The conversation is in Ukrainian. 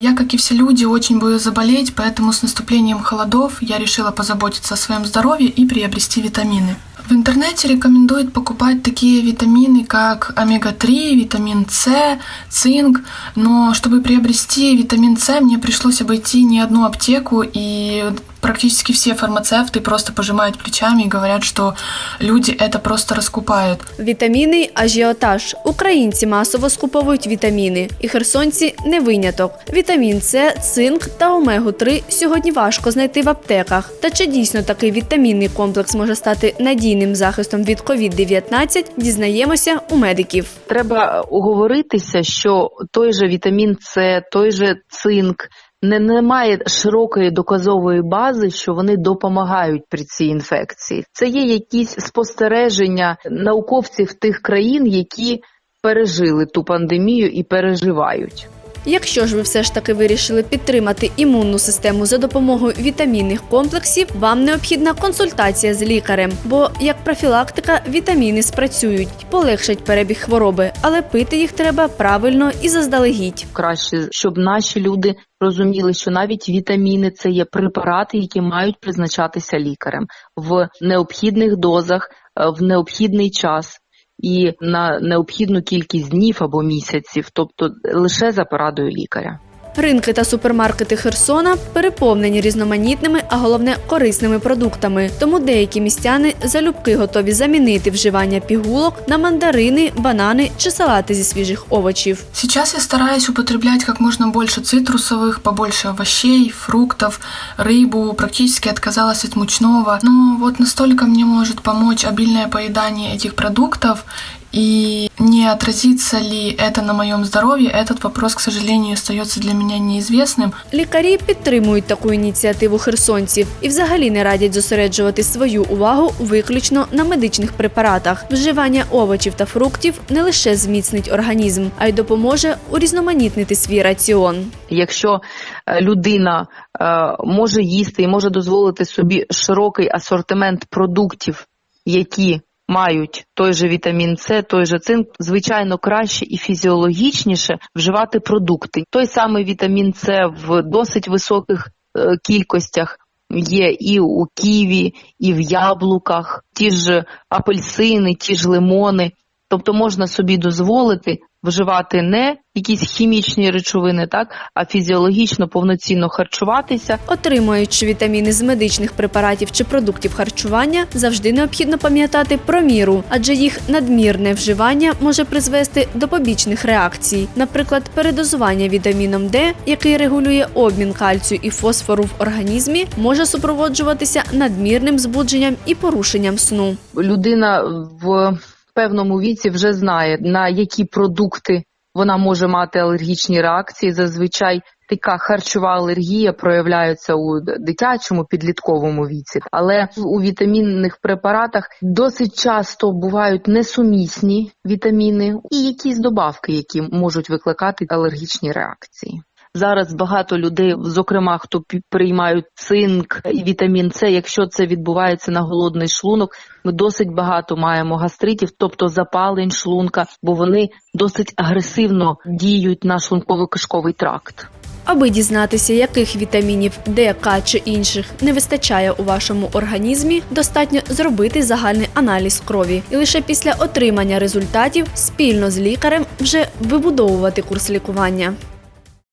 Я, как и все люди, очень боюсь заболеть, поэтому с наступлением холодов я решила позаботиться о своем здоровье и приобрести витамины. В интернете рекомендуют покупать такие витамины, как омега-3, витамин С, цинк, но чтобы приобрести витамин С, мне пришлось обойти не одну аптеку, и практически все фармацевты просто пожимают плечами и говорят, что люди это просто раскупают. Вітамінний ажіотаж. Українці масово скуповують вітаміни, і херсонці не виняток. Вітамін С, цинк та омегу 3 сьогодні важко знайти в аптеках. Та чи дійсно такий вітамінний комплекс може стати надійним захистом від COVID-19, дізнаємося у медиків. Треба уговоритися, що той же вітамін С, той же цинк не, немає широкої доказової бази, що вони допомагають при цій інфекції. Це є якісь спостереження науковців тих країн, які пережили ту пандемію і переживають. Якщо ж ви все ж таки вирішили підтримати імунну систему за допомогою вітамінних комплексів, вам необхідна консультація з лікарем, бо як профілактика вітаміни спрацюють, полегшать перебіг хвороби, але пити їх треба правильно і заздалегідь. Краще, щоб наші люди розуміли, що навіть вітаміни це є препарати, які мають призначатися лікарем в необхідних дозах, е, в необхідний час. І на необхідну кількість днів або місяців, тобто лише за порадою лікаря. Ринки та супермаркети Херсона переповнені різноманітними, а головне корисними продуктами. Тому деякі містяни залюбки готові замінити вживання пігулок на мандарини, банани чи салати зі свіжих овочів. Сейчас я стараюсь употреблять как можно больше цитрусовых, побольше овощей, фруктов, рыбу, практически отказалась от мучного. Но вот настолько мне может помочь обильное поедание этих продуктов, и не отразится ли это на моем здоровье, этот вопрос, к сожалению, остается для меня неизвестным. Лікарі підтримують таку ініціативу херсонців і взагалі не радять зосереджувати свою увагу виключно на медичних препаратах. Вживання овочів та фруктів не лише зміцнить організм, а й допоможе урізноманітнити свій раціон. Якщо е, людина е, може їсти і може дозволити собі широкий асортимент продуктів, які мають той же вітамін С, той же цинк, звичайно, краще і фізіологічніше вживати продукти. Той самий вітамін С в досить високих е, кількостях є і у ківі, і в яблуках, ті ж апельсини, ті ж лимони. Тобто можна собі дозволити вживати не якісь хімічні речовини, так а фізіологічно повноцінно харчуватися. Отримуючи вітаміни з медичних препаратів чи продуктів харчування, завжди необхідно пам'ятати про міру, адже їх надмірне вживання може призвести до побічних реакцій, наприклад, передозування вітаміном Д, який регулює обмін кальцію і фосфору в організмі, може супроводжуватися надмірним збудженням і порушенням сну. Людина в певному віці вже знає на які продукти вона може мати алергічні реакції. Зазвичай така харчова алергія проявляється у дитячому підлітковому віці, але у вітамінних препаратах досить часто бувають несумісні вітаміни і якісь добавки, які можуть викликати алергічні реакції. Зараз багато людей, зокрема, хто приймають цинк і вітамін С, якщо це відбувається на голодний шлунок, ми досить багато маємо гастритів, тобто запалень шлунка, бо вони досить агресивно діють на шлунково-кишковий тракт. Аби дізнатися, яких вітамінів Д, К чи інших не вистачає у вашому організмі, достатньо зробити загальний аналіз крові, і лише після отримання результатів спільно з лікарем вже вибудовувати курс лікування.